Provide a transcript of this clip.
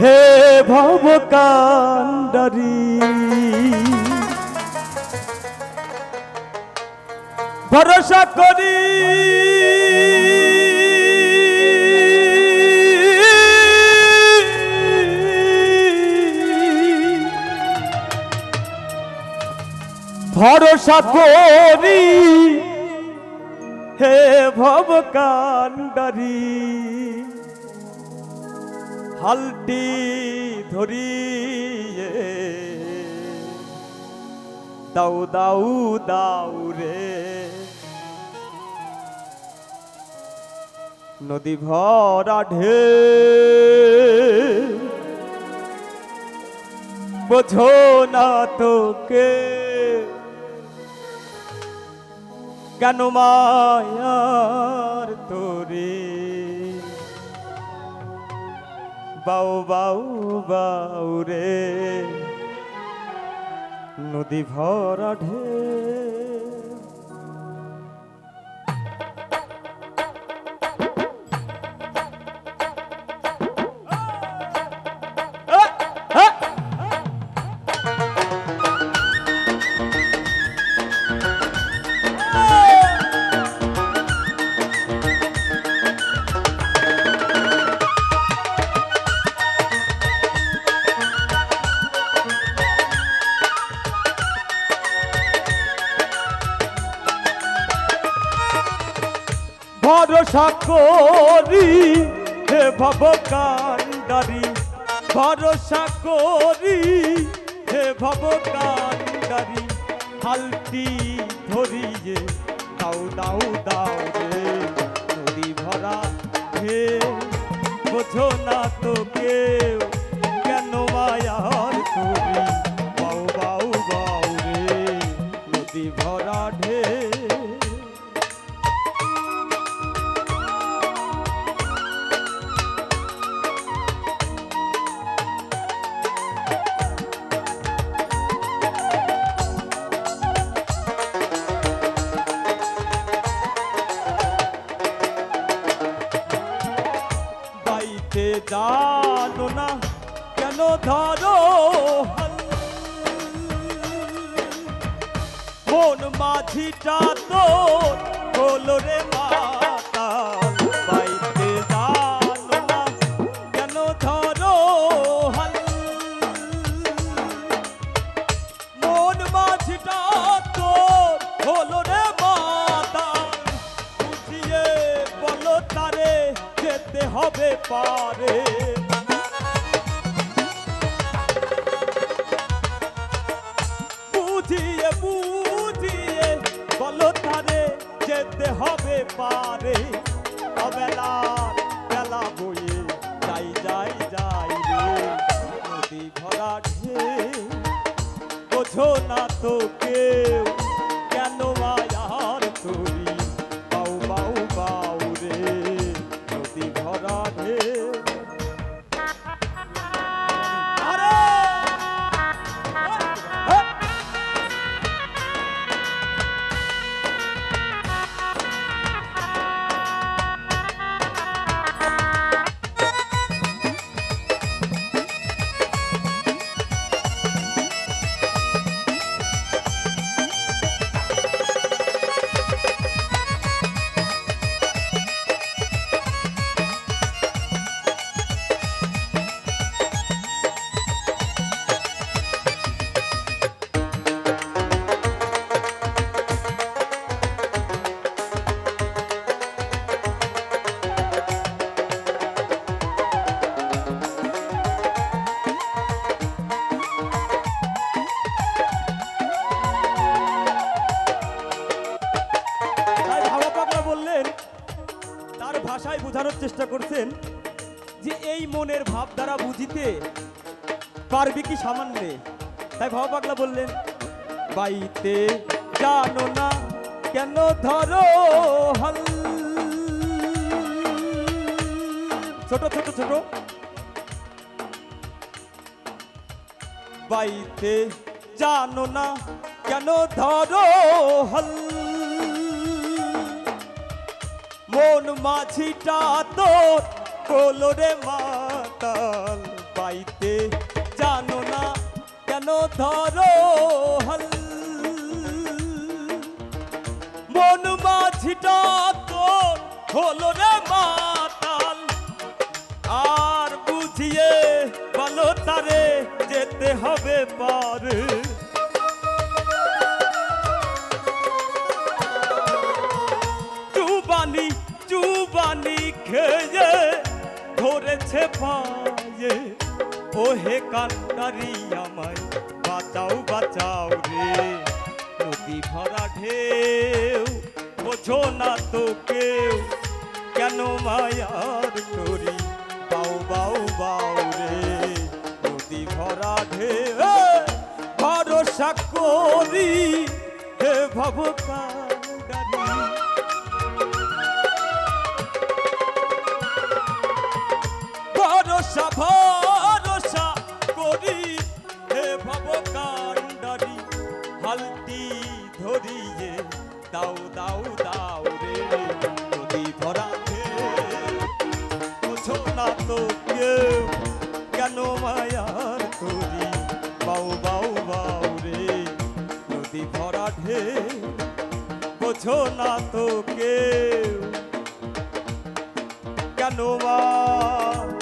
হে ভব কান্ডারি ভরসা করি। ভরসা করি। হে ভব কান্ডারি হালটি ধরিয়ে দাউ দাউ দাউ রে। নদী ভরা ঢে বোঝো না তোকে। কেন মায়ার তোরে? বাউ বাউ বাউ রে নদী ভরা ঢে ভরসা করি হে ভব কান্ডারি ভরসা করি হে ভব কান্ডারি হালটি ধরিয়ে দাও দাও দাও রে। নদী ভরা, হে বোঝো না তো কেউ কেন মায়ার তুমি জানো না কেন ধরো? মন মাঝিটা তো হলো রে মাতাল যেতে হবে পারে। বুঝিয়ে বুঝিয়ে বলো তারে যেতে হবে পারে। অবেলার বেলা বয়ে যাই যাই যাই রে। নদী ভরা ঢে বোঝো না তো ভাষায় বোঝানোর চেষ্টা করছেন যে এই মনের ভাব দ্বারা বুঝিতে পারবে কি সামান্যে? তাই ভাবা পাগলা বললেন, বাইতে জানো না কেন ধরো হাল? ছোট ছোট ছোট। বাইতে জানো না কেন ধরো হল? মন মাঝিটা তোর কোলরে মাতাল, পাইতে জানো না কেন ধরো হল? মন মাঝিটা তো হলো রে মাতাল, আর বুঝিয়ে বলো তারে, যেতে হবে পারে। খেয়ে ধরেছে পায়ে ও হে কান্ডারি আমায় বাঁচাও বাঁচাও রে। নদী ভরা ঢেউ, বোঝো না তো কেউ, কেন মায়ার করি বাউ বাউ বাউ রে। নদী ভরা ঢেউ, ভরসা করি, হে ভব কান্ডারি ভরসা হে ভব কান্ডারি হালটি ধরিয়ে দাও দাও দাও রে নদী ভরা বুঝো না তো কেউ কেন মায়ার করি, বাউ বাউ নদী ভরা ঢে বোঝো না তো কেউ কেন মায়ার